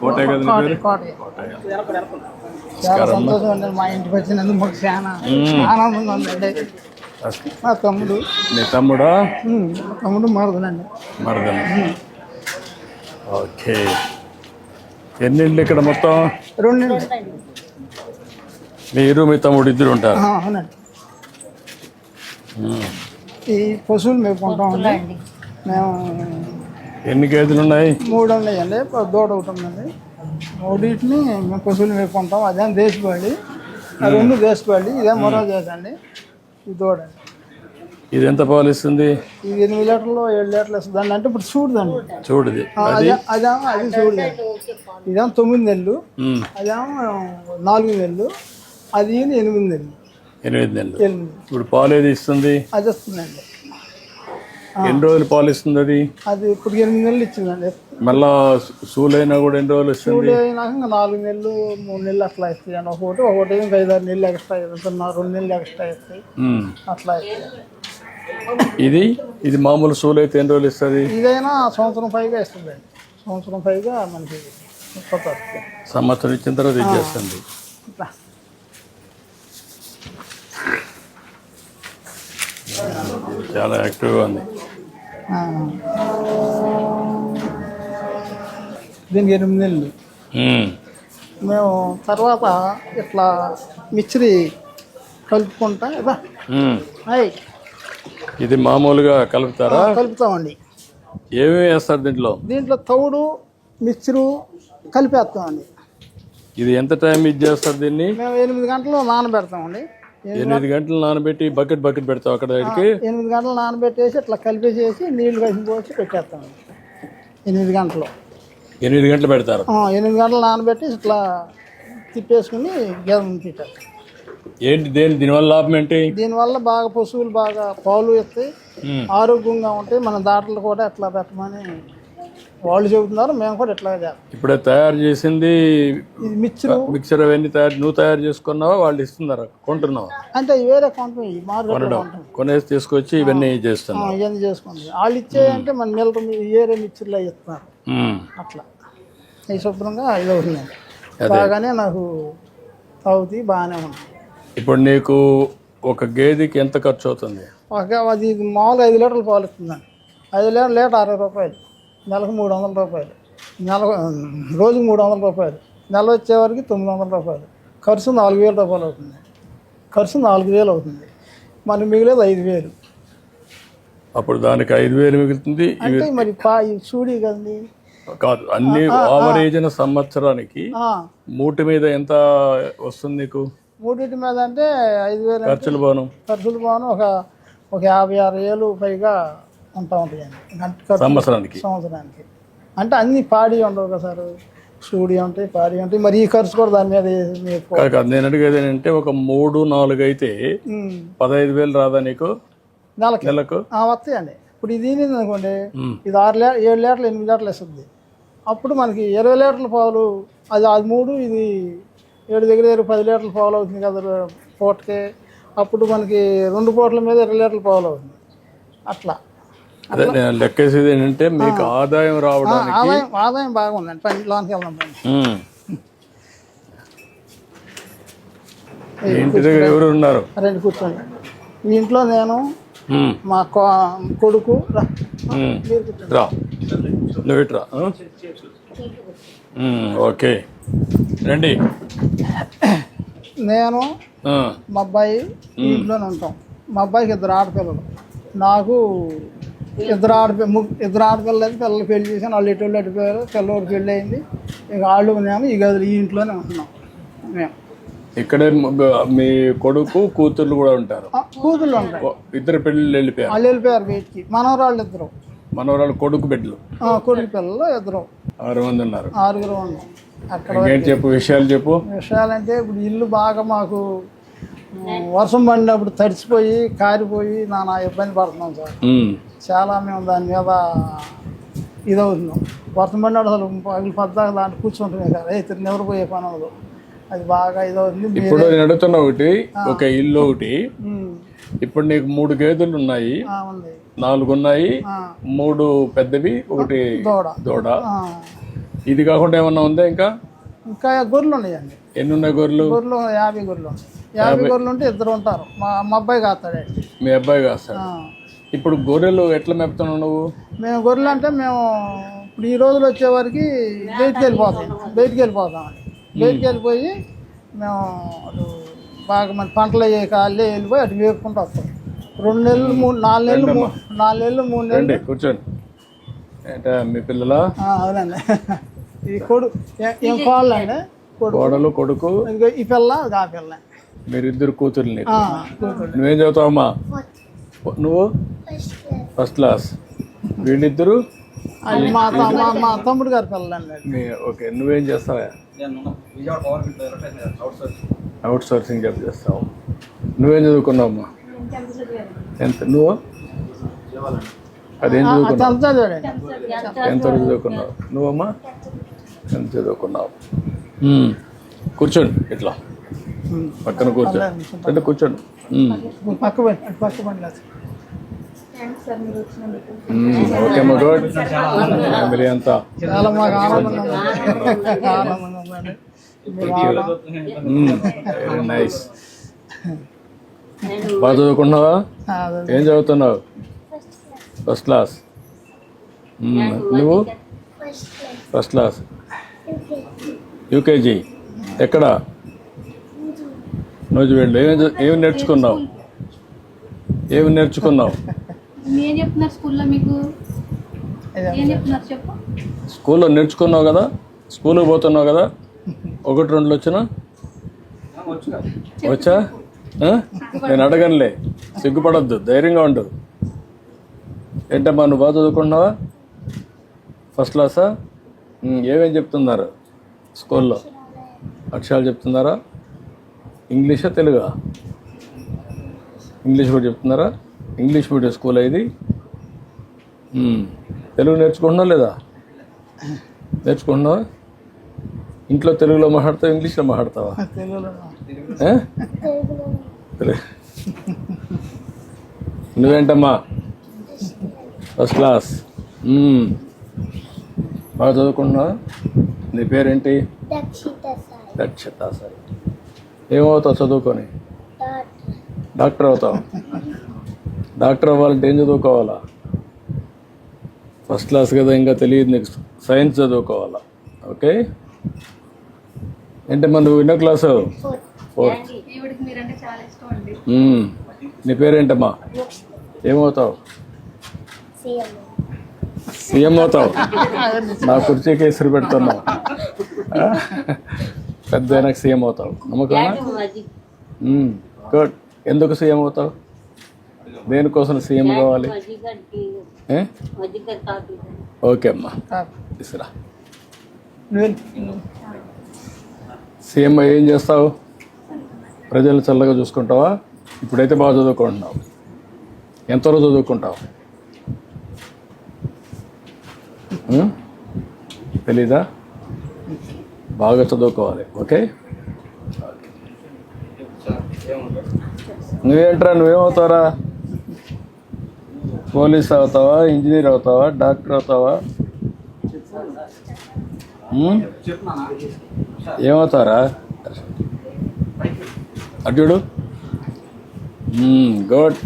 కోటే. చాలా సంతోషం అండి. మా ఇంటికి వచ్చినందుకు మాకు చాలా ఆనందంగా ఉందండి మా తమ్ముడు. నీ తమ్ముడా? మా తమ్ముడు మరదలండి. మరదలు. ఓకే. ఎన్ని ఇళ్ళు ఇక్కడ మొత్తం? రెండు మీరు మీ తమ్ముడు ఇద్దరు ఉంటారు? అవునండి. ఈ పశువులు మేపుకుంటామండి. మేము ఎన్ని గేదెలు ఉన్నాయి? మూడు ఉన్నాయండి. దూడ ఒకటి ఉందండి. మూడింటిని మేము పశువులు మేపుకుంటాం. అదేం దేశపాళి ఆ రెండు దేశపాళి ఇదే మరో చేసండి ఈ దూడ. ఇది ఎంత పాలు ఇస్తుంది? ఇది ఎనిమిది లీటర్లు ఏడు లీటర్లు ఇస్తుందండి అంటే ఇప్పుడు చూడదండి. చూడది. అదే? అదేమో అది చూడదండి ఇదేమో తొమ్మిది నెలలు. అదేమో నాలుగు నెలలు. అది ఎనిమిది నెలలు. ఎనిమిది నెలలు. ఇప్పుడు పాలు ఏది ఇస్తుంది? అది వస్తుందండి. ఎన్ని రోజులు పాలు ఇస్తుంది అది? అది ఇప్పుడు ఎనిమిది నెలలు ఇచ్చిందండి. మళ్ళా సూలైనా కూడా ఎన్ని రోజులు ఇస్తుంది అయినాక నాలుగు నెలలు మూడు నెలలు అట్లా ఇస్తాయండి ఒకటి ఒకటి ఇంకా ఐదారు నెలలు ఎక్స్ట్రా ఇస్తున్నా రెండు నెలలు ఎక్స్ట్రా ఇస్తాయి. అట్లా ఇస్తాయి ఇది? ఇది మామూలు సూలు అయితే ఎన్ని రోజులు ఇస్తుంది? ఇదైనా సంవత్సరం పైగా ఇస్తుందండి. సంవత్సరం పైగా మనకి. సంవత్సరం ఇచ్చిన తర్వాత ఇచ్చేస్తుంది. చాలా యాక్టివ్గా ఉంది. దీనికి ఎనిమిది నెలలు. మేము తర్వాత ఇట్లా మిక్చరీ కలుపుకుంటా. అయ్ ఇది మామూలుగా కలుపుతారా? కలుపుతామండి. ఏమేమి వేస్తారు దీంట్లో? దీంట్లో తౌడు మిక్చరు కలిపేస్తామండి. ఇది ఎంత టైం ఇది చేస్తారు దీన్ని? మేము ఎనిమిది గంటలు నానబెడతామండి. ఎనిమిది- గంటలు నానబెట్టి బకెట్ బకెట్ పెడతాం అక్కడ దగ్గరికి? ఎనిమిది గంటలు నానబెట్టేసి ఇట్లా కలిపేసేసి నీళ్ళు కలిసి పోసి పెట్టేస్తామండి ఎనిమిది గంటలు. ఎనిమిది గంటలు పెడతారు. ఎనిమిది గంటలు నానబెట్టి ఇట్లా తిప్పేసుకుని తిట్టారు ఏంటి దేని దీనివల్ల లాభం ఏంటి? దీనివల్ల బాగా పశువులు బాగా పాలు ఇస్తాయి. ఆరోగ్యంగా ఉంటాయి. మన దాటలు కూడా ఎట్లా పెట్టమని వాళ్ళు చెబుతున్నారు మేము కూడా ఇట్లా ఇప్పుడే తయారు చేసింది మిక్చరు. మిక్చర్ అవన్నీ తయారు నువ్వు తయారు చేసుకున్నావా వాళ్ళు ఇస్తున్నారా కొంటున్నావా? అంటే వేరే కొంటాం మార్కెట్లో కొంటాం కొనేసి తీసుకొచ్చి ఇవన్నీ ఆ, చేస్తున్నావు ఇవన్నీ చేసుకోండి వాళ్ళు ఇచ్చే అంటే మన మిల్క ఏరే మిక్చర్లో ఇస్తున్నారు. అట్లా. ఈ శుభ్రంగా ఇది అవుతుందండి బాగానే నాకు తాగుతాయి బాగానే ఉంది. ఇప్పుడు నీకు ఒక గేదెకి ఎంత ఖర్చు అవుతుంది ఒక అది ఇది మామూలు ఐదు లీటర్లు పాలు ఇస్తుందండి. ఐదు లీటర్ లీటర్ అరవై రూపాయలు. నెలకు మూడు వందల రూపాయలు. నెల రోజుకి మూడు వందల రూపాయలు. నెల వచ్చేవరకు తొమ్మిది వందల రూపాయలు. ఖర్చు నాలుగు వేల రూపాయలు అవుతుంది. ఖర్చు నాలుగు వేలు అవుతుంది. మనకి మిగిలేదు ఐదు వేలు అప్పుడు దానికి ఐదు వేలు మిగులుతుంది. అంటే మరి పా చూడి కదండి కాదు అన్ని ఆవరేజ్ సంవత్సరానికి మూటి మీద ఎంత వస్తుంది నీకు? మూడింటి మీద అంటే ఐదు వేలు ఖర్చులు పోను ఖర్చులు పోను ఒక ఒక యాభై ఆరు వేలు పైగా ఉంటా ఉంటాయండి గంట సంవత్సరానికి. సంవత్సరానికి. అంటే అన్ని పాడి ఉండవు కదా సార్? సూడి ఉంటాయి పాడి ఉంటాయి మరి ఈ ఖర్చు కూడా దాని మీద నేను అడిగేది ఏంటంటే ఒక మూడు నాలుగు అయితే పదహైదు వేలు రాదా నీకు? నెలకి. నెలకు? వస్తాయండి. ఇప్పుడు ఇది అనుకోండి. ఇది ఆరు లీ ఏడు లీటర్లు ఎనిమిది లీటర్లు ఇస్తుంది అప్పుడు మనకి ఇరవై లీటర్ల పాలు అది అది మూడు ఇది ఏడు దగ్గర దగ్గర పది లీటర్ల పాలు అవుతుంది కదా పూటకి. అప్పుడు మనకి రెండు పూటల మీద ఇరవై లీటర్ల పాలు అవుతుంది. అట్లా. లెక్కేసేది ఏంటంటే మీకు ఆదాయం రావడానికి ఆదాయం ఆదాయం బాగుందండి పని లోనికి వెళ్దాం ఇంటి దగ్గర ఎవరు ఉన్నారు? రండి కూర్చోండి. మీ ఇంట్లో నేను. మా కొడుకు రా. నువ్వు ఇట్రా ఓకే. రండి. నేను మా అబ్బాయి ఇంట్లోనే ఉంటాం. మా అబ్బాయికి ఇద్దరు ఆడపిల్లలు. నాకు ఇద్దరు ఆడపి ఇద్దరు ఆడపిల్లలు పిల్లలు పెళ్ళి చేశాను వాళ్ళు ఎటు వాళ్ళు అడిపోయారు పిల్లవాడు పెళ్ళి అయింది. ఇక వాళ్ళు మేము ఈ గదులు ఈ ఇంట్లోనే ఉంటున్నాం. మేము ఇక్కడే మీ కొడుకు కూతుర్లు కూడా ఉంటారు? ఉంటాయి ఓ, ఇద్దరు పెళ్ళిళ్ళు వెళ్ళిపోయారు? వాళ్ళు వెళ్ళిపోయారు వీటికి మనవరాళ్ళు ఇద్దరు. మనవరాలు కొడుకు బిడ్డలు? కొడుకు పిల్లలు ఇద్దరు. ఆరు మంది ఉన్నారు. ఆరుగురు ఉన్నాం. అక్కడ చెప్పు విషయాలు చెప్పు. విషయాలంటే ఇప్పుడు ఇల్లు బాగా మాకు వర్షం పడినప్పుడు తడిసిపోయి కారిపోయి నానా ఇబ్బంది పడుతున్నాం సార్. చాలా మేము దాని మీద ఇదవుతున్నాం వర్షం పడినప్పుడు అసలు పగిలి పద్దాక దాంట్లో కూర్చుంటున్నాయి కదా. ఇతరు నిద్రపోయే పని అవ్వదు అది బాగా ఇదవుతుంది. ఇప్పుడు నేను అడుగుతున్న ఒకటి ఒక ఇల్లు ఒకటి. ఇప్పుడు నీకు మూడు గేదెలు ఉన్నాయి. నాలుగు ఉన్నాయి. మూడు పెద్దవి ఒకటి దూడ. ఇది కాకుండా ఏమన్నా ఉందా ఇంకా? ఇంకా గొర్రెలు ఉన్నాయండి. ఎన్ని ఉన్నాయి గొర్రెలు? గొర్రెలు యాభై గొర్రెలు. యాభై గొర్రెలు ఉంటే ఇద్దరు ఉంటారు. మా అబ్బాయి కాస్తాడండి. మీ అబ్బాయి కాస్తాడు. ఇప్పుడు గొర్రెలు ఎట్లా మేపుతున్నావు నువ్వు? మేము గొర్రెలు అంటే మేము ఇప్పుడు ఈ రోజులు వచ్చేవారికి బయటికి వెళ్ళిపోతాం బయటికి వెళ్ళిపోతామండి బయటికి వెళ్ళిపోయి మేము అటు బాగా మంది పంటలు అయ్యే కాళ్ళే వెళ్ళిపోయి అటు వేపుకుంటూ వస్తాం. రెండు నెలలు మూడు నాలుగు నెలలు మూ- నాలుగు నెలలు మూడు నెలలు. రండి కూర్చోండి. ఏంటా మీ పిల్లల? ఆ, అవునండి. ఈ కొడు ఏ- ఏం కోళ్ళండి కొడుకు. కోడలు కొడుకు? ఇదిగో ఈ పిల్ల ఆ పిల్ల. మీరిద్దరు ఆ, కూతురు నువ్వేం చదువుతావమ్మా? నువ్వు? ఫస్ట్ క్లాస్ వీళ్ళిద్దరు? మా తమ్ముడు గారి. మీ ఓకే నువ్వేం చేస్తావా? అవుట్ సోర్సింగ్ జాబ్ చేస్తావు? నువ్వేం చదువుకున్నావమ్మా? ఎంత నువ్వు? అదేం చదువుకున్నావు? ఎంత చదువుకున్నావు. నువ్వమ్మా? ఎంత చదువుకున్నావు. మ్మ్. కూర్చోండి ఇట్లా. ఉమ్. పక్కన కూర్చోండి. అంటే కూర్చోండి. పక్క పక్క. ఓకే అమ్మా గుడ్ ఫ్యామిలీ అంతా చాలా మాకు ఆనందంగా ఆనందంగా నైస్ బాగా చదువుకున్నావా. ఏం చదువుతున్నావు? First class hmm. నువ్వు? ఫస్ట్ క్లాస్ యూకేజీ ఎక్కడ? రోజు వెళ్ళు ఏమి చ- ఏమి నేర్చుకున్నావు? ఏమి నేర్చుకున్నావు? ఏం చెప్తున్నారు స్కూల్లో మీకు? ఇదే. ఏం చెప్తున్నారు చెప్పు. స్కూల్లో నేర్చుకున్నావు కదా? స్కూల్కి పోతున్నావు కదా? ఒకటి రెండు వచ్చినా? వచ్చా? నేను అడగనులే. సిగ్గుపడద్దు. ధైర్యంగా ఉండు. ఏంటమ్మా నువ్వు బాగా చదువుకుంటున్నావా? ఫస్ట్ క్లాసా ఏమేం చెప్తున్నారు స్కూల్లో? అక్షరాలు చెప్తున్నారా? ఇంగ్లీషా తెలుగా? ఇంగ్లీష్ కూడా చెప్తున్నారా? ఇంగ్లీష్ మీడియం స్కూల్ ఇది. తెలుగు నేర్చుకుంటున్నావు లేదా? నేర్చుకుంటున్నావా? ఇంట్లో తెలుగులో మాట్లాడతావా ఇంగ్లీష్లో మాట్లాడతావా? తెలుగులో ఏ? తెలుగు. నువ్వేంటమ్మా? First class. బాగా చదువుకుంటున్నావా? నీ పేరేంటి? దక్షిత సరే ఏమవుతావు చదువుకొని? డాక్టర్ అవుతావు. డాక్టర్ అవ్వాలంటే ఏం చదువుకోవాలా? ఫస్ట్ క్లాస్ కదా ఇంకా తెలియదు నీకు. సైన్స్ చదువుకోవాలా? ఓకే ఏంటమ్మా నువ్వు ఎన్నో క్లాసు ఫోర్త్. నీ పేరేంటమ్మా? ఏమవుతావు? సీఎం. అవుతావు. నా కుర్చీకి ఇసురు పెడుతున్నావు? పెద్ద అయినాక సీఎం అవుతావు. నమ్మకమా గుడ్ ఎందుకు సీఎం అవుతావు? దేనికోసం సీఎం కావాలి? ఓకే అమ్మా. ఇసురా నువ్వు. సీఎం ఏం చేస్తావు? ప్రజలు చల్లగా చూసుకుంటావా? ఇప్పుడైతే బాగా చదువుకుంటున్నావు. ఎంతవరకు చదువుకుంటావు? తెలీదా? బాగా చదువుకోవాలి ఓకే? నువ్వేంట్రా నువ్వేమవుతారా పోలీస్ అవుతావా ఇంజనీర్ అవుతావా డాక్టర్ అవుతావా? ఏమవుతారా అడ్డుడు గుడ్.